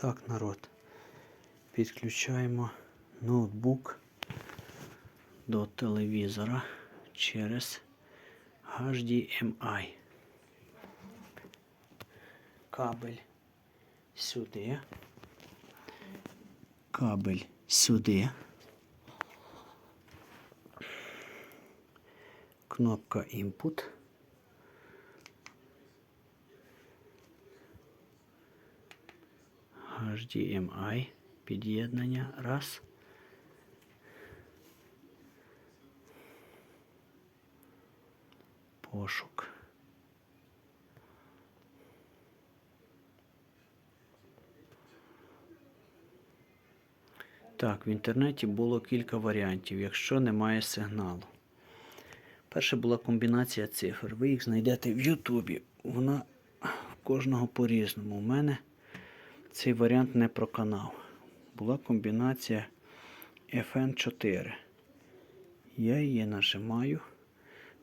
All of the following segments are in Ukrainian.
Так, народ. Підключаємо ноутбук до телевізора через HDMI. Кабель сюди. Кабель сюди. Кнопка Input. HDMI під'єднання. Раз. Пошук. Так, в інтернеті було кілька варіантів, якщо немає сигналу. Перша була комбінація цифр. Ви їх знайдете в Ютубі. Вона в кожного по-різному. У мене цей варіант не проканав. Була комбінація FN4. Я її нажимаю,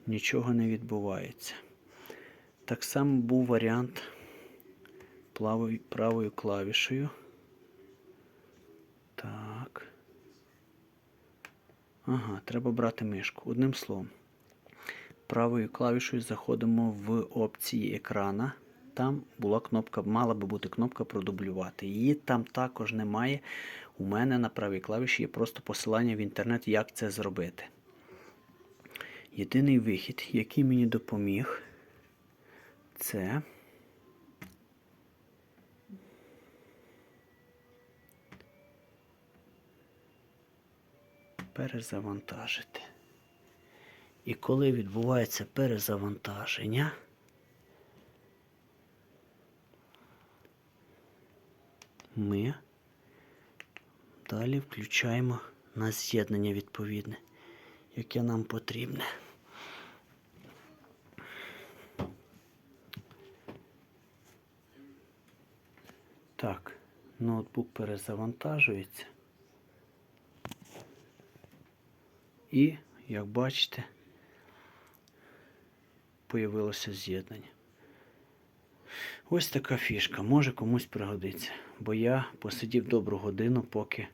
нічого не відбувається. Так само був варіант правою клавішею. Так. Ага, треба брати мишку. Одним словом. Правою клавішою заходимо в опції екрана. Там була кнопка, мала би бути кнопка продублювати. Її там також немає. У мене на правій клавіші є просто посилання в інтернет, як це зробити. Єдиний вихід, який мені допоміг, це. Перезавантажити. І коли відбувається перезавантаження, ми далі включаємо на з'єднання відповідне, яке нам потрібне. Так, ноутбук перезавантажується. І, як бачите, появилося з'єднання. Ось така фішка, може комусь пригодиться, бо я посидів добру годину, поки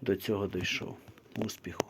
до цього дійшов. Успіху!